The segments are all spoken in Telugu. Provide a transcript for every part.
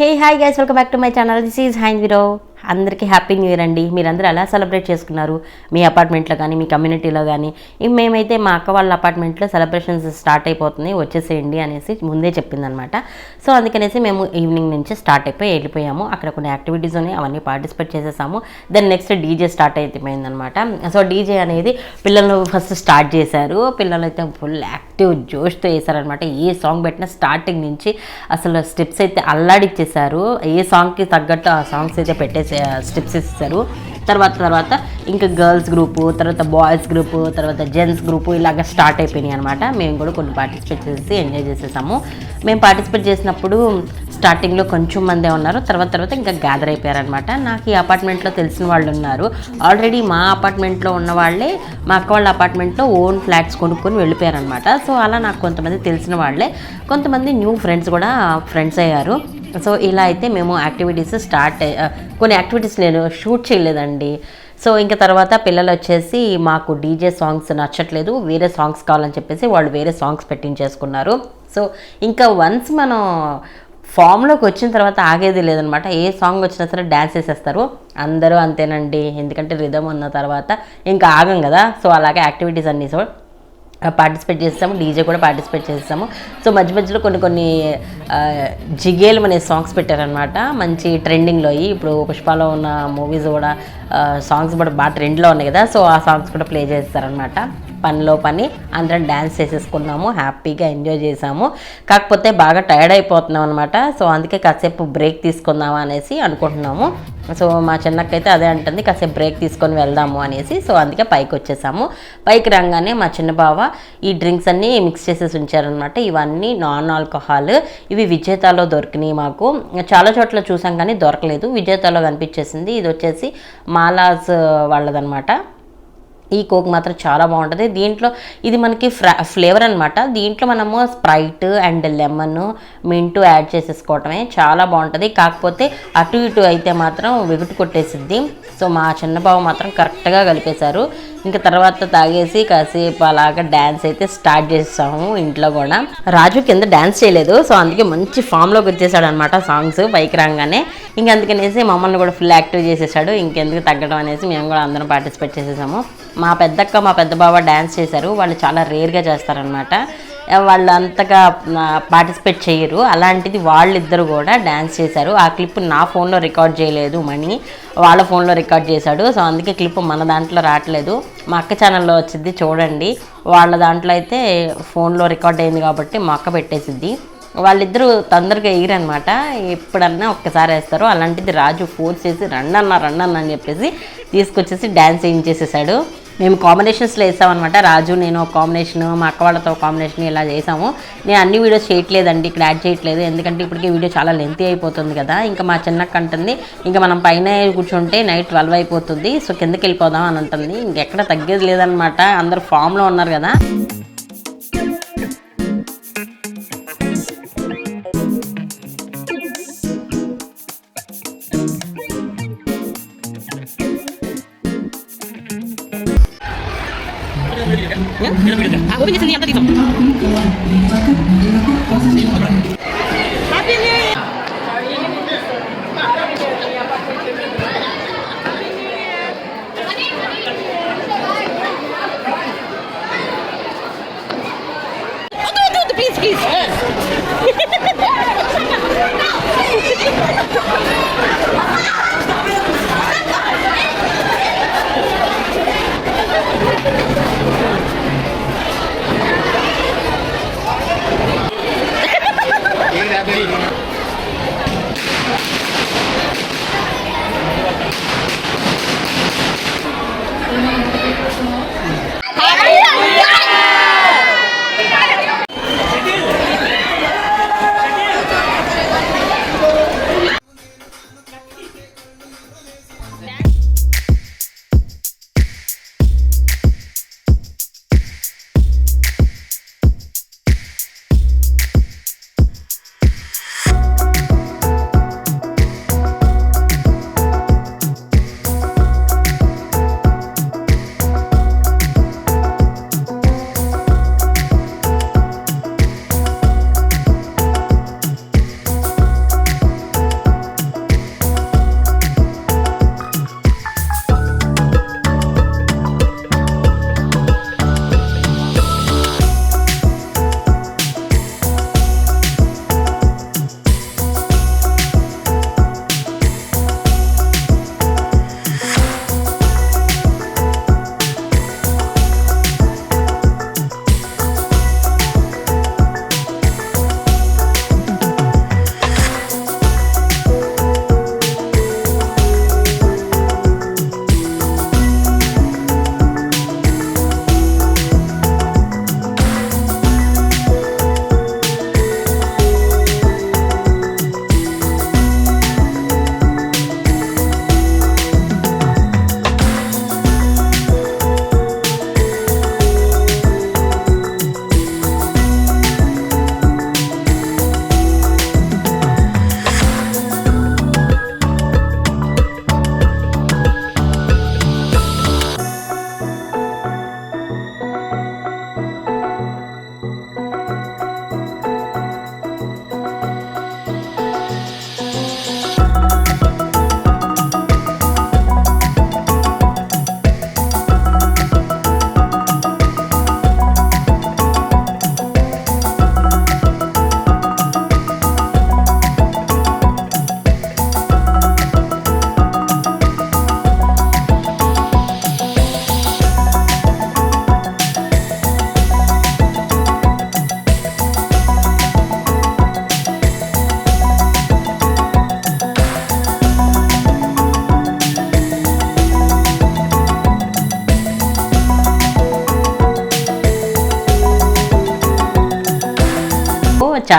Hey, hi guys, welcome back to my channel. This is Hind Video. అందరికీ హ్యాపీ న్యూ ఇయర్ అండి. మీరందరూ ఎలా సెలబ్రేట్ చేసుకున్నారు? మీ అపార్ట్మెంట్లో కానీ మీ కమ్యూనిటీలో కానీ? మేమైతే మా అక్క వాళ్ళ అపార్ట్మెంట్లో సెలబ్రేషన్స్ స్టార్ట్ అయిపోతున్నాయి వచ్చేసేయండి అనేసి ముందే చెప్పిందనమాట. సో అందుకనేసి మేము ఈవినింగ్ నుంచి స్టార్ట్ అయిపోయి వెళ్ళిపోయాము. అక్కడ కొన్ని యాక్టివిటీస్ ఉన్నాయి అవన్నీ పార్టిసిపేట్ చేసేసాము. దెన్ నెక్స్ట్ డీజే స్టార్ట్ అయిపోయిందనమాట. సో డీజే అనేది పిల్లలు ఫస్ట్ స్టార్ట్ చేశారు. పిల్లలు అయితే ఫుల్ యాక్టివ్ జోష్తో వేశారనమాట. ఏ సాంగ్ పెట్టినా స్టార్టింగ్ నుంచి అసలు స్టెప్స్ అయితే అల్లాడిచ్చేసారు ఏ సాంగ్కి తగ్గట్టు ఆ సాంగ్స్ అయితే పెట్టేసి స్టెప్స్ ఇస్తారు తర్వాత తర్వాత ఇంకా గర్ల్స్ గ్రూపు తర్వాత బాయ్స్ గ్రూపు తర్వాత జెంట్స్ గ్రూపు ఇలాగ స్టార్ట్ అయిపోయినాయి అనమాట మేము కూడా కొన్ని పార్టిసిపేట్ చేసి ఎంజాయ్ చేసేసాము. మేము పార్టిసిపేట్ చేసినప్పుడు స్టార్టింగ్లో కొంచెం మందే ఉన్నారు. తర్వాత తర్వాత ఇంకా గ్యాదర్ అయిపోయారనమాట నాకు ఈ అపార్ట్మెంట్లో తెలిసిన వాళ్ళు ఉన్నారు. ఆల్రెడీ మా అపార్ట్మెంట్లో ఉన్న వాళ్ళే మా అక్క వాళ్ళ అపార్ట్మెంట్లో ఓన్ ఫ్లాట్స్ కొనుక్కొని వెళ్ళిపోయారనమాట సో అలా నాకు కొంతమంది తెలిసిన వాళ్ళే కొంతమంది న్యూ ఫ్రెండ్స్ కూడా ఫ్రెండ్స్ అయ్యారు. సో ఇలా అయితే మేము యాక్టివిటీస్ స్టార్ట్ కొన్ని యాక్టివిటీస్ నేను షూట్ చేయలేదండి. సో ఇంకా తర్వాత పిల్లలు వచ్చేసి మాకు డీజే సాంగ్స్ నచ్చట్లేదు వేరే సాంగ్స్ కావాలని చెప్పేసి వాళ్ళు వేరే సాంగ్స్ పెట్టించేసుకున్నారు. సో ఇంకా వన్స్ మనం ఫామ్లోకి వచ్చిన తర్వాత ఆగేది లేదనమాట. ఏ సాంగ్ వచ్చినా సరే డ్యాన్స్ వేసేస్తారు అందరూ అంతేనండి ఎందుకంటే రిధమ్ ఉన్న తర్వాత ఇంకా ఆగం కదా. సో అలాగే యాక్టివిటీస్ అన్నీ సో పార్టిసిపేట్ చేస్తాము డీజే కూడా పార్టిసిపేట్ చేస్తాము. సో మధ్య మధ్యలో కొన్ని కొన్ని జిగేలు అనే సాంగ్స్ పెట్టారనమాట మంచి ట్రెండింగ్లో అయ్యి ఇప్పుడు పుష్పలో ఉన్న మూవీస్ కూడా సాంగ్స్ కూడా బాగా ట్రెండ్లో ఉన్నాయి కదా. సో ఆ సాంగ్స్ కూడా ప్లే చేస్తారనమాట పనిలో పని అందరం డ్యాన్స్ చేసేసుకున్నాము హ్యాపీగా ఎంజాయ్ చేసాము. కాకపోతే బాగా టైర్డ్ అయిపోతున్నాం అనమాట సో అందుకే కాసేపు బ్రేక్ తీసుకుందాం అనేసి అనుకుంటున్నాము. సో మా చిన్నక్కైతే అదే అంటుంది కాసేపు బ్రేక్ తీసుకొని వెళ్దాము అనేసి. సో అందుకే పైకి వచ్చేసాము. పైకి రాగానే మా చిన్న బావ ఈ డ్రింక్స్ అన్నీ మిక్స్ చేసేసి ఉంచారనమాట ఇవన్నీ నాన్ ఆల్కహాల్. ఇవి విజేతాలో దొరికినాయి మాకు. చాలా చోట్ల చూసాం కానీ దొరకలేదు. విజేతాలో కనిపించేసింది. ఇది వచ్చేసి మాలాస్ వాళ్ళదనమాట ఈ కోక్ మాత్రం చాలా బాగుంటుంది. దీంట్లో ఇది మనకి ఫ్రా ఫ్లేవర్ అనమాట దీంట్లో మనము Sprite and lemon mint add చేసేసుకోవటమే చాలా బాగుంటుంది. కాకపోతే అటు ఇటు అయితే మాత్రం వెగుటు కొట్టేసిద్ది. సో మా చిన్న మాత్రం కరెక్ట్గా కలిపేశారు. ఇంకా తర్వాత తాగేసి కాసేపు అలాగా డ్యాన్స్ అయితే స్టార్ట్ చేసాము ఇంట్లో కూడా. రాజు కింద డ్యాన్స్ చేయలేదు సో అందుకే మంచి ఫామ్లోకి వచ్చేసాడు అనమాట సాంగ్స్ పైకి రాగానే. ఇంకా అందుకనేసి మమ్మల్ని కూడా ఫుల్ యాక్టివ్ చేసేసాడు. ఇంకెందుకు తగ్గడం అనేసి మేము కూడా అందరం పార్టిసిపేట్ చేసేసాము. మా పెద్దక్క మా పెద్ద బావ డ్యాన్స్ చేశారు. వాళ్ళు చాలా రేర్గా చేస్తారనమాట. వాళ్ళు అంతగా పార్టిసిపేట్ చేయరు. అలాంటిది వాళ్ళిద్దరు కూడా డ్యాన్స్ చేశారు. ఆ క్లిప్ నా ఫోన్లో రికార్డ్ చేయలేదు మనీ వాళ్ళ ఫోన్లో రికార్డ్ చేశాడు. సో అందుకే క్లిప్ మన దాంట్లో రావట్లేదు. మా అక్క ఛానల్లో వచ్చింది చూడండి. వాళ్ళ దాంట్లో అయితే ఫోన్లో రికార్డ్ అయింది కాబట్టి మా అక్క పెట్టేసిద్ది వాళ్ళిద్దరూ తొందరగా ఎగిరనమాట ఎప్పుడన్నా ఒక్కసారి వేస్తారు. అలాంటిది రాజు ఫోర్స్ చేసి రండన్న రండన్న అని చెప్పేసి తీసుకొచ్చేసి డ్యాన్స్ వేయించేసేసాడు మేము కాంబినేషన్స్లో వేసామన్నమాట రాజు నేను ఒక కాంబినేషన్ మా అక్క వాళ్ళతో కాంబినేషన్ ఇలా చేసాము. నేను అన్ని వీడియోస్ చేయట్లేదండి ఇక్కడ యాడ్ చేయట్లేదు. ఎందుకంటే ఇప్పటికీ వీడియో చాలా లెంతీ అయిపోతుంది కదా. ఇంకా మా చిన్నక్క అంటుంది ఇంకా మనం పైన కూర్చుంటే నైట్ ట్వెల్వ్ అయిపోతుంది సో కిందకి వెళ్ళిపోదాం అని అంటుంది. ఇంకెక్కడ తగ్గేది లేదనమాట అందరు ఫామ్లో ఉన్నారు కదా. Aku punya sendiri yang tadi tu.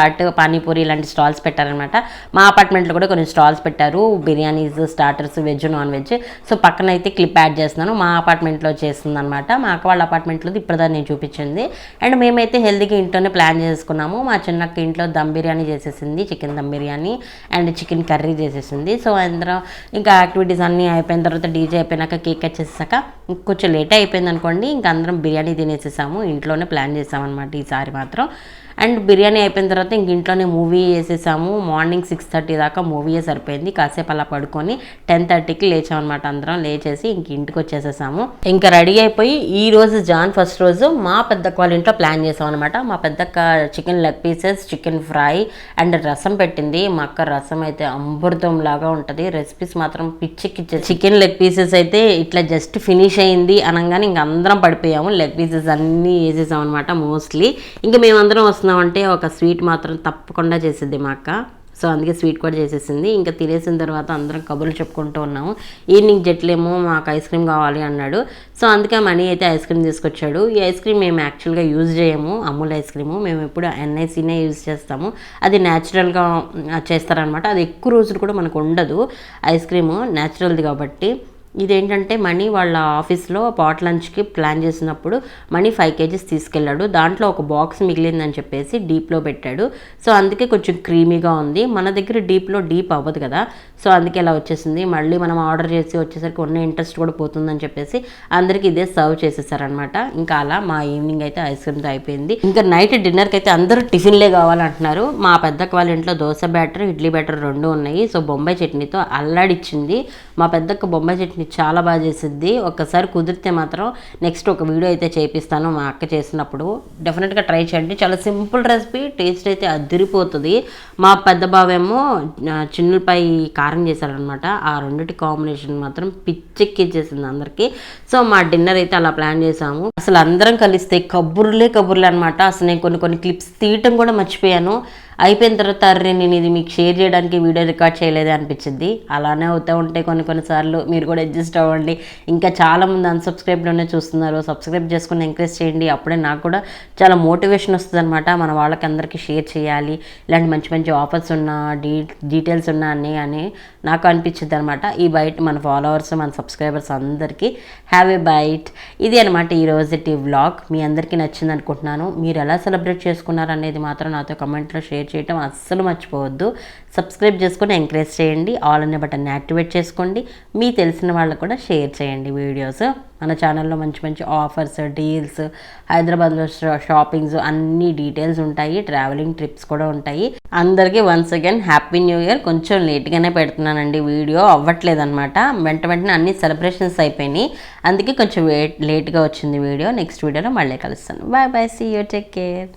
Chaat panipuri ఇలాంటి స్టాల్స్ పెట్టారనమాట. మా అపార్ట్మెంట్లో కూడా కొన్ని స్టాల్స్ పెట్టారు. Biryanis starters veg non veg. So పక్కన అయితే క్లిప్ యాడ్ చేస్తున్నాను. మా అపార్ట్మెంట్లో చేస్తుందనమాట. మాకు మా అక్క వాళ్ళ అపార్ట్మెంట్లో ఇప్పటిదాన్ని నేను చూపించింది. అండ్ మేమైతే హెల్తీగా ఇంట్లోనే ప్లాన్ చేసుకున్నాము. మా చిన్నక్క ఇంట్లో దమ్ బిర్యానీ చేసేసింది chicken dum biryani and chicken curry చేసేసింది. సో అందరం ఇంకా యాక్టివిటీస్ అన్నీ అయిపోయిన తర్వాత డీజే అయిపోయినాక కేక్ వచ్చేసాక కొంచెం లేట్ అయిపోయింది అనుకోండి ఇంకా అందరం బిర్యానీ తినేసేసాము. ఇంట్లోనే ప్లాన్ చేసామన్నమాట ఈసారి మాత్రం. అండ్ బిర్యానీ అయిపోయిన తర్వాత ఇంక ఇంట్లోనే మూవీ వేసేసాము మార్నింగ్ సిక్స్ థర్టీ దాకా మూవీయే సరిపోయింది. కాసేపు అలా పడుకొని టెన్ థర్టీకి లేచామన్నమాట అందరం. లేచేసి ఇంక ఇంటికి వచ్చేసేసాము. ఇంకా రెడీ అయిపోయి ఈ రోజు జాన్ ఫస్ట్ రోజు మా పెద్దక్క వాళ్ళ ఇంట్లో ప్లాన్ చేసాం అనమాట మా పెద్దక్క chicken leg pieces chicken fry and rasam పెట్టింది. మా అక్క రసం అయితే అమృతం లాగా ఉంటుంది. రెసిపీస్ మాత్రం పిచ్చికిచ్చే చికెన్ లెగ్ పీసెస్ అయితే ఇట్లా జస్ట్ ఫినిష్ అయింది అనగానే ఇంక అందరం పడిపోయాము. లెగ్ పీసెస్ అన్నీ వేసేసాం అనమాట మోస్ట్లీ. ఇంకా మేమందరం చేసినామంటే ఒక స్వీట్ మాత్రం తప్పకుండా చేసిద్ది మా అక్క. సో అందుకే స్వీట్ కూడా చేసేసింది. ఇంకా తినేసిన తర్వాత అందరం కబుర్లు చెప్పుకుంటూ ఉన్నాము. ఈవినింగ్ జట్లేమో మాకు ఐస్ క్రీమ్ కావాలి అన్నాడు. సో అందుకే మనీ అయితే ఐస్ క్రీమ్ తీసుకొచ్చాడు. ఈ ఐస్ క్రీమ్ మేము యాక్చువల్గా యూజ్ చేయము. Amul ice cream. మేము ఎప్పుడు ఎన్ఐసీనే యూజ్ చేస్తాము. అది న్యాచురల్గా చేస్తారనమాట. అది ఎక్కువ రోజులు కూడా మనకు ఉండదు. ఐస్ క్రీము న్యాచురల్ది కాబట్టి. ఇదేంటంటే మనీ వాళ్ళ ఆఫీస్లో పాట్ లంచ్కి ప్లాన్ చేసినప్పుడు మనీ ఫైవ్ కేజీస్ తీసుకెళ్ళాడు. దాంట్లో ఒక బాక్స్ మిగిలిందని చెప్పేసి డీప్లో పెట్టాడు. సో అందుకే కొంచెం క్రీమీగా ఉంది. మన దగ్గర డీప్లో డీప్ అవ్వదు కదా. సో అందుకే ఇలా వచ్చేసింది. మళ్ళీ మనం ఆర్డర్ చేసి వచ్చేసరికి ఉన్న ఇంట్రెస్ట్ కూడా పోతుందని చెప్పేసి అందరికీ ఇదే సర్వ్ చేసేసారనమాట ఇంకా అలా మా ఈవినింగ్ అయితే ఐస్ క్రీమ్తో అయిపోయింది. ఇంకా నైట్ డిన్నర్కి అయితే అందరూ టిఫిన్లే కావాలంటున్నారు. మా పెద్దక్క వాళ్ళ ఇంట్లో దోశ బ్యాటర్ ఇడ్లీ బ్యాటర్ రెండు ఉన్నాయి. సో బొంబాయి చట్నీతో అల్లాడిచ్చింది. మా పెద్దక్క బొంబాయి చట్నీ చాలా బాగా చేసిద్ది. ఒక్కసారి కుదిరితే మాత్రం నెక్స్ట్ ఒక వీడియో అయితే చేపిస్తాను మా అక్క చేసినప్పుడు. డెఫినెట్గా ట్రై చేయండి. చాలా సింపుల్ రెసిపీ టేస్ట్ అయితే అదిరిపోతుంది. మా పెద్ద బావేమో చిన్నులపై కారం చేశారనమాట ఆ రెండిటి కాంబినేషన్ మాత్రం పిచ్చెక్కిచ్చేసింది అందరికీ. సో మా డిన్నర్ అయితే అలా ప్లాన్ చేసాము అసలు అందరం కలిస్తే కబుర్లే కబుర్లే అనమాట అసలు నేను కొన్ని కొన్ని క్లిప్స్ తీయటం కూడా మర్చిపోయాను. అయిపోయిన తర్వాత నేను ఇది మీకు షేర్ చేయడానికి వీడియో రికార్డ్ చేయలేదే అనిపించింది. అలానే అవుతూ ఉంటే కొన్ని కొన్నిసార్లు మీరు కూడా అడ్జస్ట్ అవ్వండి. ఇంకా చాలామంది అన్సబ్స్క్రైబ్లోనే చూస్తున్నారు. సబ్స్క్రైబ్ చేసుకుని ఎంకరేజ్ చేయండి. అప్పుడే నాకు కూడా చాలా మోటివేషన్ వస్తుంది అనమాట మన వాళ్ళకి అందరికీ షేర్ చేయాలి. ఇలాంటి మంచి మంచి ఆఫర్స్ ఉన్నా డీ డీటెయిల్స్ ఉన్నా అన్నీ అని నాకు అనిపించింది అనమాట ఈ బయట మన ఫాలోవర్స్ మన సబ్స్క్రైబర్స్ అందరికీ హ్యావ్ ఏ బైట్ ఇది అనమాట ఈ వ్లాగ్ మీ అందరికీ నచ్చింది అనుకుంటున్నాను మీరు ఎలా సెలబ్రేట్ చేసుకున్నారు అనేది మాత్రం నాతో కమెంట్లో షేర్ చేయటం అస్సలు మర్చిపోవద్దు. సబ్స్క్రైబ్ చేసుకొని ఎంకరేజ్ చేయండి. ఆల్ అనే బటన్ యాక్టివేట్ చేసుకోండి. మీ తెలిసిన వాళ్ళకు కూడా షేర్ చేయండి వీడియోస్ మన ఛానల్లో మంచి మంచి ఆఫర్స్ డీల్స్ హైదరాబాద్లో షాపింగ్స్ అన్ని డీటెయిల్స్ ఉంటాయి. ట్రావెలింగ్ ట్రిప్స్ కూడా ఉంటాయి. అందరికీ once again happy new year కొంచెం లేట్గానే పెడుతున్నానండి వీడియో అవ్వట్లేదు అనమాట వెంట వెంటనే అన్ని సెలబ్రేషన్స్ అయిపోయినాయి. అందుకే కొంచెం లేట్గా వచ్చింది వీడియో నెక్స్ట్ వీడియోలో మళ్ళీ కలుస్తాను. Bye bye see you take care